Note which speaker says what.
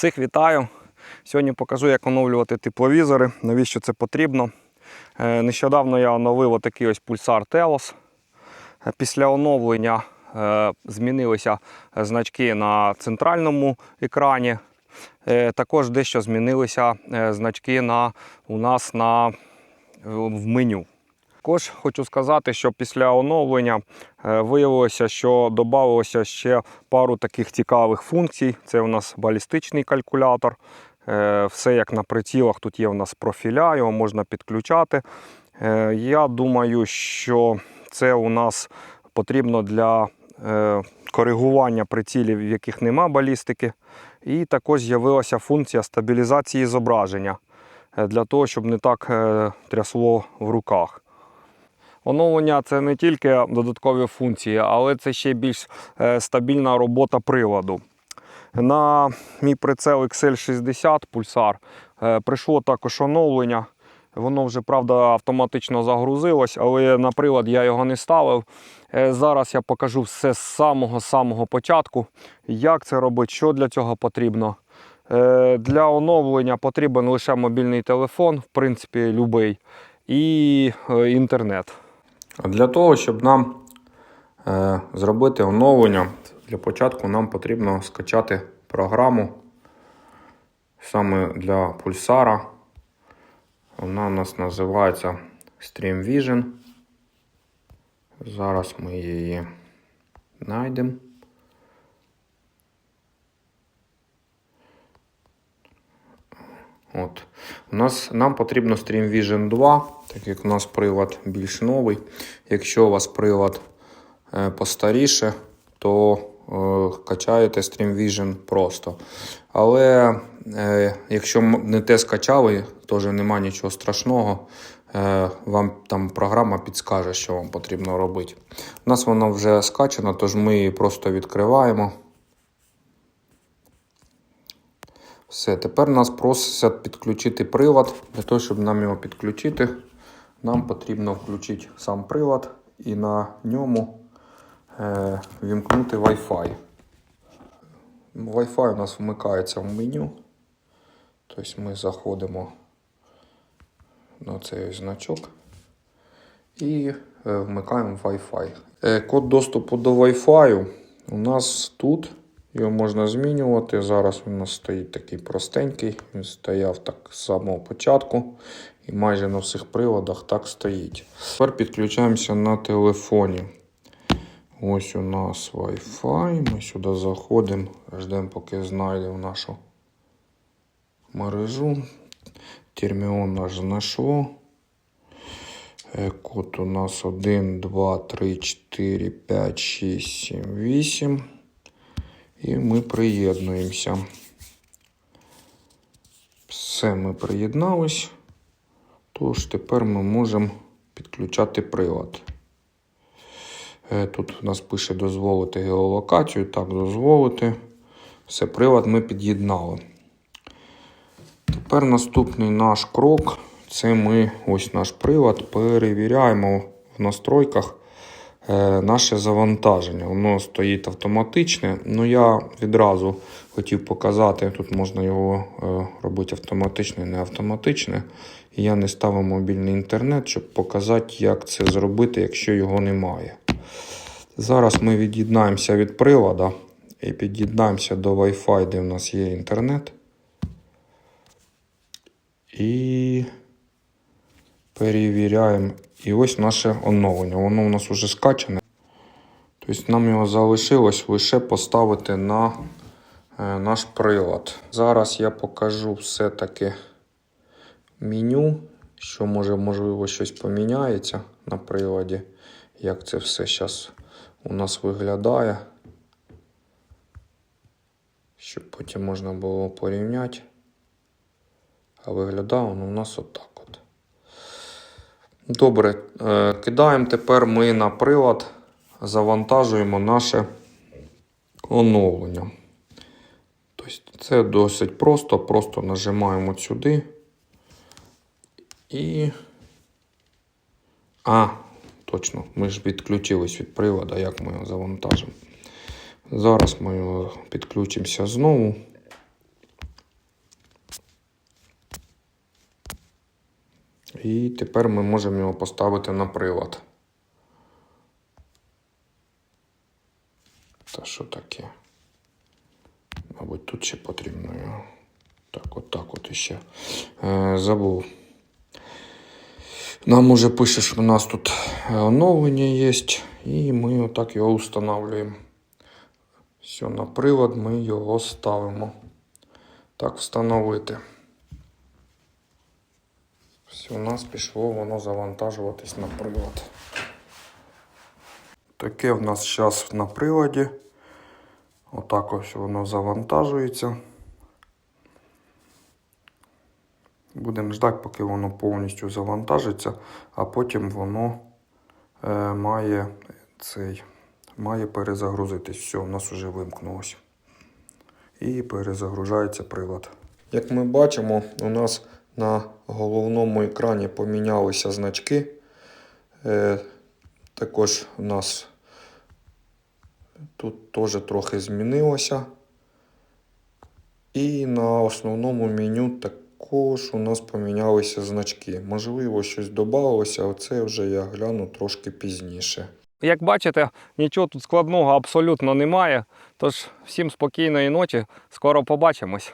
Speaker 1: Всіх вітаю. Сьогодні покажу, як оновлювати тепловізори, навіщо це потрібно. Е, Нещодавно я оновив отакий ось пульсар Telos. Е, Після оновлення е, змінилися значки на центральному екрані. Також дещо змінилися значки на, у нас на, в меню. Також хочу сказати, що після оновлення е, виявилося, що додалося ще пару таких цікавих функцій. Це у нас балістичний калькулятор. Е, Все як на прицілах, тут є у нас профіля, його можна підключати. Е, Я думаю, що це у нас потрібно для коригування прицілів, в яких нема балістики. І також з'явилася функція стабілізації зображення для того, щоб не так трясло в руках. Оновлення це не тільки додаткові функції, але це ще більш е, стабільна робота приладу. На мій прицел XL60 Pulsar е, прийшло також оновлення. Воно вже, правда, автоматично загрузилось, але на прилад я його не ставив. Е, Зараз я покажу все з самого-самого початку, як це робити, що для цього потрібно. Для оновлення потрібен лише мобільний телефон, в принципі, будь-який, і інтернет.
Speaker 2: Для того, щоб нам е, зробити оновлення, для початку нам потрібно скачати програму саме для пульсара. Вона у нас називається Stream Vision. Зараз ми її знайдемо. От. У нас, нам потрібно Stream Vision 2, так як у нас прилад більш новий. Якщо у вас прилад е, постаріше, то е, качаєте Stream Vision просто. Але е, якщо не те скачали, теж нема нічого страшного. Е, вам там програма підскаже, що вам потрібно робити. У нас вона вже скачана, тож ми її просто відкриваємо. Все, тепер нас просять підключити прилад. Для того, щоб нам його підключити, нам потрібно включити сам прилад і на ньому е, вімкнути Wi-Fi. Wi-Fi у нас вмикається в меню. Тобто ми заходимо на цей значок і е, вмикаємо Wi-Fi. Е, код доступу до Wi-Fi у нас тут. Його можна змінювати. Зараз у нас стоїть такий простенький. Він стояв так з самого початку. І майже на всіх приладах так стоїть. Тепер підключаємося на телефоні. Ось у нас Wi-Fi. Ми сюди заходимо, ждемо, поки знайдемо нашу мережу. Терміон наш знайшло. Е, Код у нас 1, 2, 3, 4, 5, 6, 7, 8. І ми приєднуємося. Все, ми приєднались. Тож тепер ми можемо підключати прилад. Е, Тут у нас пише дозволити геолокацію. Так, дозволити. Все, прилад ми під'єднали. Тепер наступний наш крок. Це ми ось наш прилад перевіряємо в настройках наше завантаження. Воно стоїть автоматичне. Ну я відразу хотів показати, тут можна його е, робити автоматичне, не автоматичне. Я не ставив мобільний інтернет, щоб показати, як це зробити, якщо його немає. Зараз ми від'єднаємося від прилада і під'єднаємося до Wi-Fi, де в нас є інтернет. І перевіряємо. І ось наше оновлення. Воно у нас вже скачане. Тобто нам його залишилось лише поставити на е, наш прилад. Зараз я покажу все-таки меню, що може, можливо, щось поміняється на приладі. Як це все зараз у нас виглядає. Щоб потім можна було порівняти. А виглядає воно у нас отак от. Добре, е, кидаємо тепер ми на прилад, завантажуємо наше оновлення. Тобто це досить просто, просто нажимаємо сюди. І. А, точно, ми ж відключились від привода, як ми його завантажимо. Зараз ми його підключимося знову. І тепер ми можемо його поставити на прилад. Та що таке? Мабуть, тут ще потрібно його. Так, от так от іще. Е, забув. Нам уже пише, що у нас тут оновлення є, і ми отак його встановлюємо. Все, на привод ми його ставимо. Так, встановити. Все, у нас пішло воно завантажуватись на привод. Таке в нас зараз на приладі. Отак ось воно завантажується. Будемо ждати, поки воно повністю завантажиться, а потім воно е, має цей має перезагрузитись. Все, у нас вже вимкнулося. І перезагружається прилад. Як ми бачимо, у нас на головному екрані помінялися значки. Е, також у нас тут теж трохи змінилося. І на основному меню також у нас помінялися значки. Можливо, щось додалося, а це вже я гляну трошки пізніше.
Speaker 1: Як бачите, нічого тут складного абсолютно немає. Тож всім спокійної ночі, скоро побачимось.